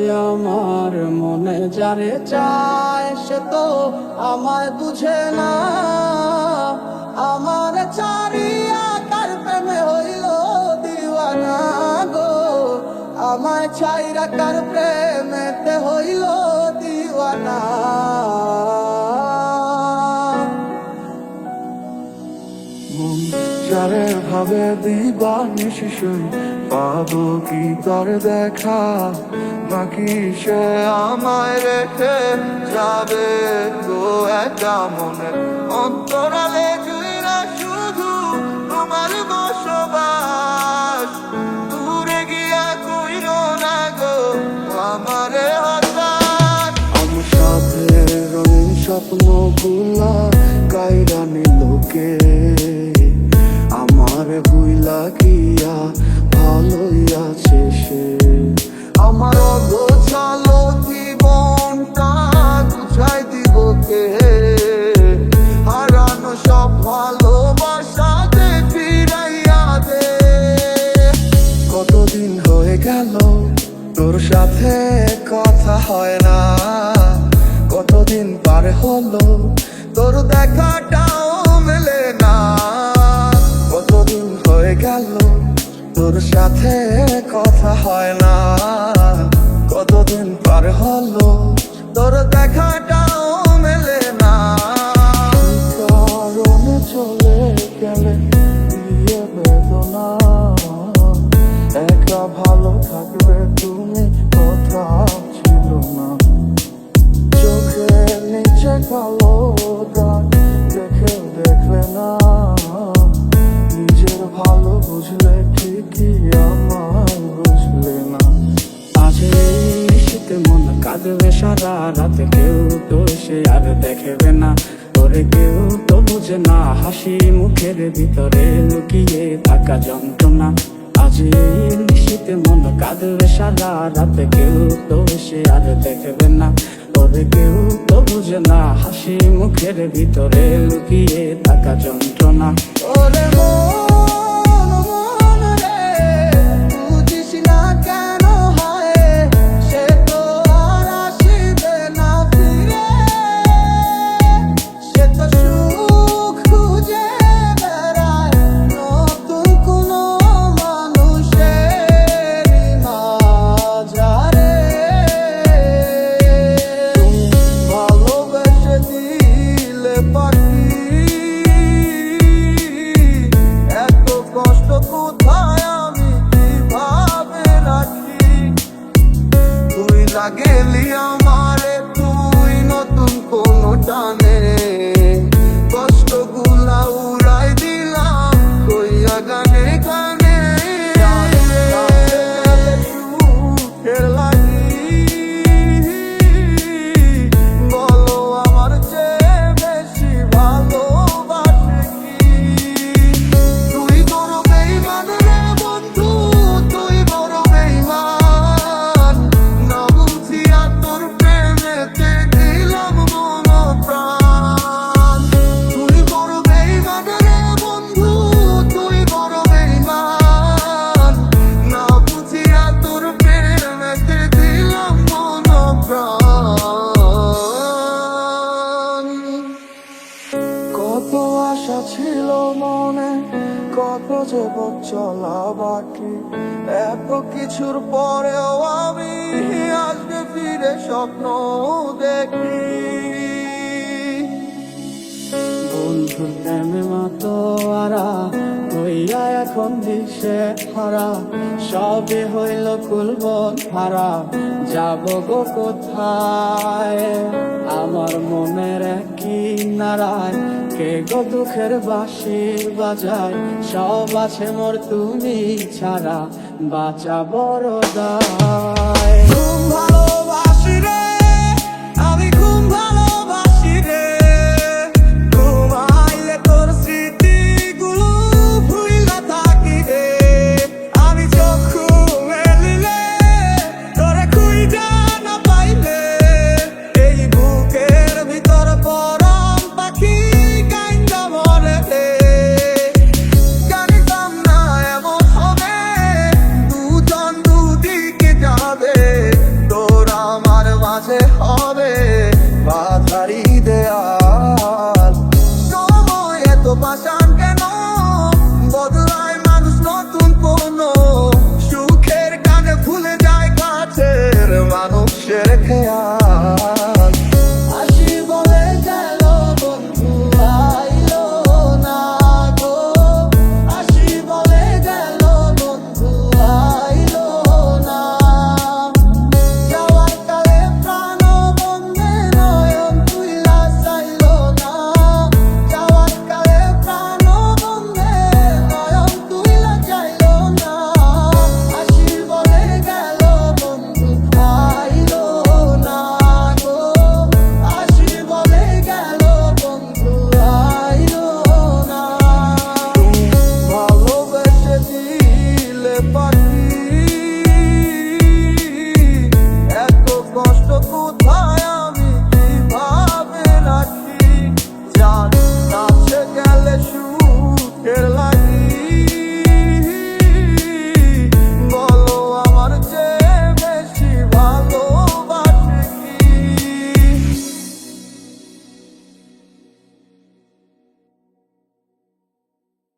আমার মনে যারে চায়, সে তো আমায় বুঝে না। আমার চারিয়া কার প্রেমে হইল দিওয়ানা গো। আমায় ছাইরা কার প্রেমেতে হইল দিওয়ানা। মন যারে ভাবে দিবা নিশিসই পাবো কি তার দেখা? বাকি সে আমায় রেখে যাবে তো একা মনে? অন্তরালে জুইরা শুধু তোমার বসবাস। দূরে গিয়া কইর না গো, আমারে হতাশ। আমার সাথে রঙিন স্বপ্ন তোর সাথে কথা হয় না। কতদিন পার হলো, তোর দেখাটাও মেলে না। কারণে চলে গেলে দিয়ে বেদনা। একা ভালো থাকবে তুমি, কথা ছিল না। চোখের নিচে কালো কাঁদবে সারা রাতে। কেউ তো সে আর দেখবে না। তোরে কেউ তো বুঝে না, হাসি মুখের ভিতরে লুকিয়ে থাকা যন্ত্রণা। আজ এই শীতে মন কাঁদবে সারা রাতে। কেউ তো সে আর দেখবে না। তোরে কেউ তো বুঝে না, হাসি মুখের ভিতরে লুকিয়ে থাকা যন্ত্রণা। লাগেলি আমারে তুই নতুন কোন টানে। যে চলা বাকি এত কিছুর পরেও আমি আজকে ফিরে স্বপ্ন দেখি। বন্ধুর প্রেমে মাতো আরা এখন দিশে হারা, সবে হইল কুলবন হারা। যাব গো কোথায়? আমার মনের কি নারায়, কে গো দুঃখের বাসি বাজায়? সব আছে মোর তুমি ছাড়া, বাঁচা বড় দায়। খুব